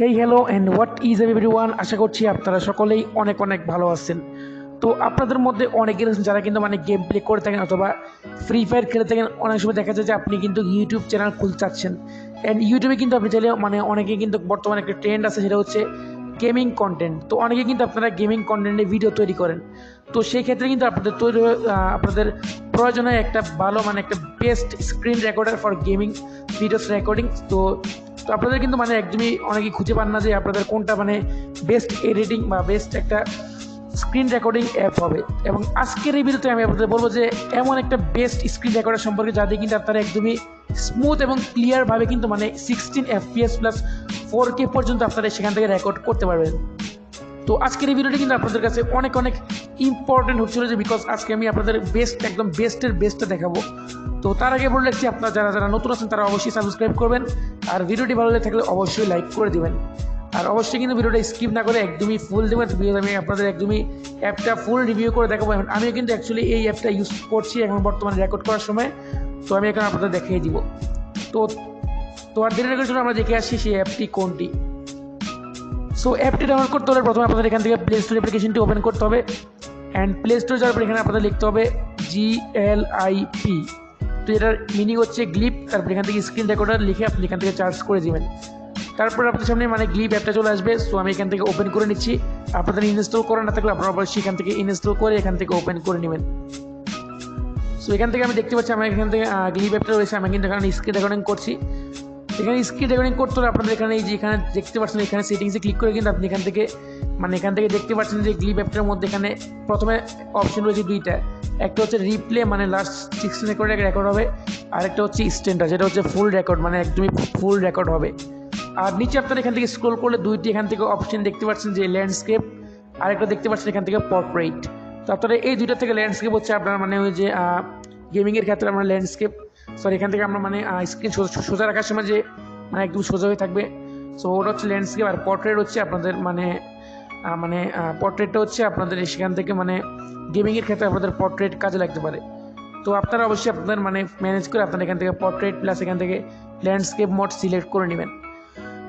Hey hello and what is everyone আশা করছি আপনারা সকলেই অনেক অনেক ভালো আছেন। তো আপনাদের মধ্যে অনেকে রয়েছেন যারা কিন্তু মানে গেম প্লে করে থাকেন অথবা ফ্রি ফায়ার খেলে থাকেন। অনেক সময় দেখা যায় যে আপনি কিন্তু ইউটিউব চ্যানেল খুলতে চাচ্ছেন। অ্যান্ড ইউটিউবে কিন্তু আপনি চাইলে মানে অনেকে কিন্তু বর্তমানে একটা ট্রেন্ড আছে, সেটা হচ্ছে গেমিং কন্টেন্ট তো অনেকে কিন্তু আপনারা গেমিং কন্টেন্টে ভিডিও তৈরি করেন। তো সেই ক্ষেত্রে কিন্তু আপনাদের তৈরি আপনাদের প্রয়োজন একটা ভালো মানে একটা best screen recorder for gaming videos recording তো তো আপনাদের কিন্তু মানে একদমই অনেকেই খুঁজে পান না যে আপনাদের কোনটা মানে বেস্ট এডিটিং বা বেস্ট একটা স্ক্রিন রেকর্ডিং অ্যাপ হবে। এবং আজকের এই ভিডিওতে আমি আপনাদের বলব যে এমন একটা বেস্ট স্ক্রিন রেকর্ডার সম্পর্কে যা দিয়ে কিন্তু আপনারা একদমই স্মুথ এবং ক্লিয়ারভাবে কিন্তু মানে sixteen FPS plus four K পর্যন্ত আপনারা সেখান থেকে রেকর্ড করতে পারবেন। তো আজকের এই ভিডিওটি কিন্তু আপনাদের কাছে অনেক অনেক ইম্পর্টেন্ট হচ্ছিল যে বিকজ আজকে আমি আপনাদের বেস্ট একদম বেস্টের বেস্টটা দেখাবো। তো তার আগে বলে রাখছি, আপনারা যারা যারা নতুন আছেন, তারা অবশ্যই সাবস্ক্রাইব করবেন। আর ভিডিওটি ভালো লেগে থাকলে অবশ্যই লাইক করে দেবেন। আর অবশ্যই কিন্তু ভিডিওটা স্কিপ না করে একদমই ফুল দেবেন। Because আমি আপনাদের একদমই অ্যাপটা ফুল রিভিউ করে দেখাবো। এখন আমিও কিন্তু অ্যাকচুয়ালি এই অ্যাপটা ইউজ করছি এখন বর্তমানে রেকর্ড করার সময়। তো আমি এখন আপনাদের দেখিয়ে দিব। তো তো আর দেরি করে চলুন, আমরা দেখে আসছি সেই অ্যাপটি কোনটি। সো অ্যাপটি ডাউনলোড করতে হলে প্রথমে আপনাদের এখান থেকে প্লে স্টোর অ্যাপ্লিকেশনটি ওপেন করতে হবে অ্যান্ড প্লে স্টোর যাওয়ার পর এখানে আপনাদের লিখতে হবে জি এল আই পি তো এটার মিনিং হচ্ছে গ্লিপ তারপর এখান থেকে স্ক্রিন রেকর্ডার লিখে আপনি এখান থেকে চার্জ করে দিবেন। তারপর আপনার সামনে মানে গ্লিপ অ্যাপটা চলে আসবে। সো আমি এখান থেকে ওপেন করে নিচ্ছি। আপনাদের ইনস্টল করা না থাকলে আপনারা অবশ্যই এখান থেকে ইনস্টল করে এখান থেকে ওপেন করে নেবেন। সো এখান থেকে আমি দেখতে পাচ্ছি আমার এখান থেকে গ্লিপ অ্যাপটা রয়েছে, আমি কিন্তু এখানে স্ক্রিন রেকর্ডিং করছি। এখানে স্ক্রিন রেকর্ডিং করতে হলে আপনাদের এখানে এই যে এখানে দেখতে পাচ্ছেন, এখানে সেটিংসে ক্লিক করে কিন্তু আপনি এখান থেকে মানে এখান থেকে দেখতে পাচ্ছেন যে গ্লিপ অ্যাপটার মধ্যে এখানে প্রথমে অপশন রয়েছে দুইটা। একটা হচ্ছে রিপ্লে মানে লাস্ট সিক্সটিন রেকর্ড রেকর্ড হবে আরেকটা হচ্ছে স্ট্যান্ডার্ড যেটা হচ্ছে ফুল রেকর্ড মানে একদমই ফুল রেকর্ড হবে। আর নিচে আপনারা এখান থেকে স্ক্রোল করলে দুইটি এখান থেকে অপশন দেখতে পাচ্ছেন যে ল্যান্ডস্কেপ আরেকটা দেখতে পাচ্ছেন এখান থেকে পর্ট্রেট তো আপনারা এই দুইটা থেকে ল্যান্ডস্কেপ হচ্ছে আপনার মানে ওই যে গেমিংয়ের ক্ষেত্রে আমরা ল্যান্ডস্কেপ সরি এখান থেকে আমরা মানে স্ক্রিন সোজা রাখার সময় যে মানে একদম সোজা হয়ে থাকবে। সো ওটা হচ্ছে ল্যান্ডস্কেপ আর পর্ট্রেট হচ্ছে আপনাদের মানে মানে পোর্ট্রেটটা হচ্ছে আপনাদের সেখান থেকে মানে গেমিংয়ের ক্ষেত্রে আপনাদের পোর্ট্রেট কাজে লাগতে পারে। তো আপনারা অবশ্যই আপনাদের মানে ম্যানেজ করে আপনারা এখান থেকে পোর্ট্রেট প্লাস এখান থেকে ল্যান্ডস্কেপ মোড সিলেক্ট করে নেবেন।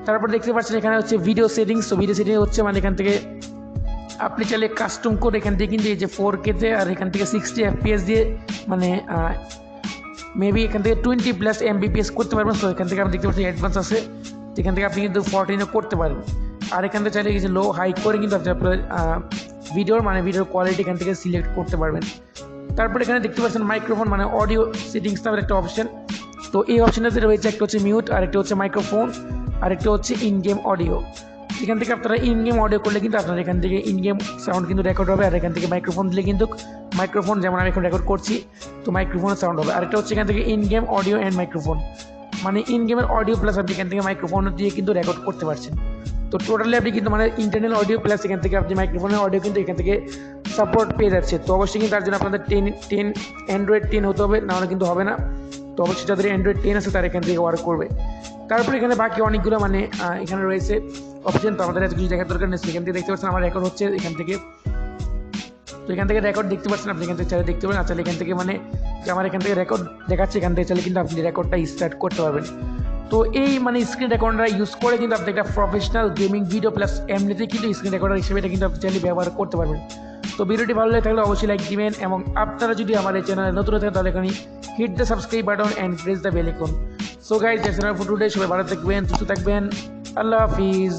তারপর দেখতে পাচ্ছেন এখানে হচ্ছে ভিডিও সেটিংস তো ভিডিও সেটিং হচ্ছে মানে এখান থেকে আপনি চাইলে কাস্টম করে এখান থেকে কিন্তু এই যে ফোর কেতে আর এখান থেকে সিক্সটি এফপিএস দিয়ে মানে মেবি এখান থেকে টোয়েন্টি প্লাস এমবিপিএস করতে পারবেন তো এখান থেকে আপনি দেখতে পাচ্ছেন অ্যাডভান্স আছে। তো এখান থেকে আপনি কিন্তু ফোরটিনও করতে পারেন আর এখান থেকে চাইলে কিছু লো হাই করে কিন্তু আপনি আপনার ভিডিওর মানে ভিডিওর কোয়ালিটি এখান থেকে সিলেক্ট করতে পারবেন। তারপর এখানে দেখতে পাচ্ছেন মাইক্রোফোন মানে অডিও সেটিংস নামের একটা অপশন তো এই অপশনটাতে রয়েছে একটা হচ্ছে মিউট আর একটা হচ্ছে মাইক্রোফোন আর একটা হচ্ছে ইন গেম অডিও এখান থেকে আপনারা ইন গেম অডিও করলে কিন্তু আপনার এখান থেকে ইন গেম সাউন্ড কিন্তু রেকর্ড হবে, আর এখান থেকে মাইক্রোফোন দিলে কিন্তু মাইক্রোফোন যেমন আমি এখন রেকর্ড করছি, তো মাইক্রোফোনের সাউন্ড হবে। আরেকটা হচ্ছে এখান থেকে in game audio and microphone মানে ইন গেমের অডিও প্লাস আপনি এখান থেকে মাইক্রোফোন দিয়ে কিন্তু রেকর্ড করতে পারছেন। তো টোটালি আপনি কিন্তু মানে ইন্টারনাল অডিও প্লাস এখান থেকে আপনি মাইক্রোফোনের অডিও কিন্তু এখান থেকে সাপোর্ট পেয়ে যাচ্ছে তো অবশ্যই কিন্তু তার জন্য আপনাদের টেন টেন অ্যান্ড্রয়েড টেন হতে হবে, নাহলে কিন্তু হবে না। তো অবশ্যই যাদের অ্যান্ড্রয়েড টেন আছে তারা এখান থেকে ওয়ার্ক করবে। তারপরে এখানে বাকি অনেকগুলো মানে এখানে রয়েছে অপশন তো আমাদের এত কিছু দেখার দরকার নেই, সেখান থেকে দেখতে পাচ্ছেন আমার রেকর্ড হচ্ছে এখান থেকে। তো এখান থেকে রেকর্ড দেখতে পাচ্ছেন আপনি এখান থেকে চাইলে দেখতে পারেন, আর এখান থেকে মানে যে আমার এখান থেকে রেকর্ড দেখাচ্ছে, এখান থেকে চাইলে কিন্তু আপনি রেকর্ডটা স্টার্ট করতে পারবেন। তো এই মানে স্ক্রিন রেকর্ডার ইউজ করে কিন্তু আপনি একটা প্রফেশনাল গেমিং ভিডিও প্লাস এমনিতে কিন্তু স্ক্রিন রেকর্ডার হিসেবে এটা কিন্তু আপনি চাইলে ব্যবহার করতে পারবেন। তো ভিডিওটি ভালো লাগে থাকলে অবশ্যই লাইক দিবেন, এবং আপনারা যদি এই চ্যানেলে নতুন থাকেন তাহলে এখানে hit the subscribe button and press the bell icon so guys that's for today সবাই ভালো থাকবেন, সুস্থ থাকবেন। আল্লাহ হাফিজ।